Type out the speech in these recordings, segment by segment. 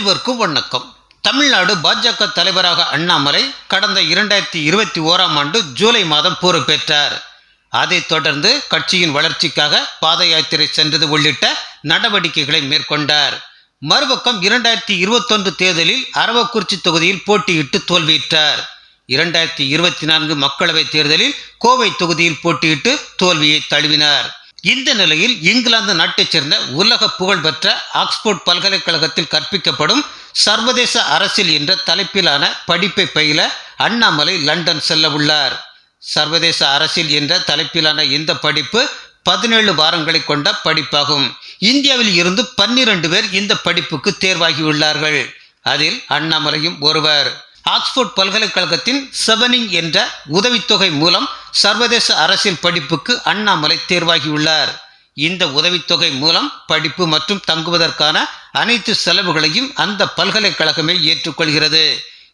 அனைவருக்கும் வணக்கம். தமிழ்நாடு பாஜக தலைவராக அண்ணாமலை கடந்த இரண்டாயிரத்தி இருபத்தி ஓராம் ஆண்டு ஜூலை மாதம் பொறுப்பேற்றார். அதைத் தொடர்ந்து கட்சியின் வளர்ச்சிக்காக பாத யாத்திரை சென்றது உள்ளிட்ட நடவடிக்கைகளை மேற்கொண்டார். மறுபக்கம் இரண்டாயிரத்தி இருபத்தொன்று தேர்தலில் அரவக்குறிச்சி தொகுதியில் போட்டியிட்டு தோல்வியிட்டார் இரண்டாயிரத்தி இருபத்தி நான்கு மக்களவைத் தேர்தலில் கோவை தொகுதியில் போட்டியிட்டு தோல்வியை தழுவினார். இந்த நிலையில் இங்கிலாந்து நாட்டைச் சேர்ந்த உலக புகழ்பெற்ற ஆக்ஸ்போர்ட் பல்கலைக்கழகத்தில் கற்பிக்கப்படும் சர்வதேச அரசியல் என்ற தலைப்பிலான படிப்பை பயில அண்ணாமலை லண்டன் செல்ல உள்ளார் சர்வதேச அரசியல் என்ற தலைப்பிலான இந்த படிப்பு பதினேழு வாரங்களை கொண்ட படிப்பாகும். இந்தியாவில் இருந்து பன்னிரண்டு பேர் இந்த படிப்புக்கு தேர்வாகியுள்ளார்கள். அதில் அண்ணாமலையும் ஒருவர். ஆக்ஸ்போர்ட் பல்கலைக்கழகத்தின் செவனிங் என்ற உதவித்தொகை மூலம் சர்வதேச அரசியல் படிப்புக்கு அண்ணாமலை தேர்வாகியுள்ளார். இந்த உதவித்தொகை மூலம் படிப்பு மற்றும் தங்குவதற்கான அனைத்து செலவுகளையும் அந்த பல்கலைக்கழகமே ஏற்றுக்கொள்கிறது.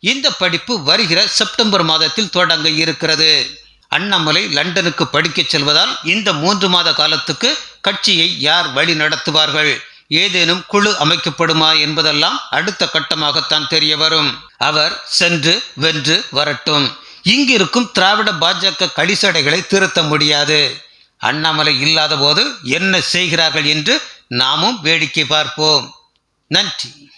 இந்த படிப்பு வருகிற செப்டம்பர் மாதத்தில் தொடங்க இருக்கிறது. அண்ணாமலை லண்டனுக்கு படிக்கச் செல்வதால் இந்த மூன்று மாத காலத்துக்கு கட்சியை யார் வழி நடத்துவார்கள் ஏதேனும் குழு அமைக்கப்படுமா என்பதெல்லாம் அடுத்த கட்டமாகத்தான் தெரிய வரும். அவர் சென்று வென்று வரட்டும். இங்கிருக்கும் திராவிட பாஜக கடிசடைகளை திருத்த முடியாது. அண்ணாமலை இல்லாத போது என்ன செய்கிறார்கள் என்று நாமும் வேடிக்கை பார்ப்போம். நன்றி.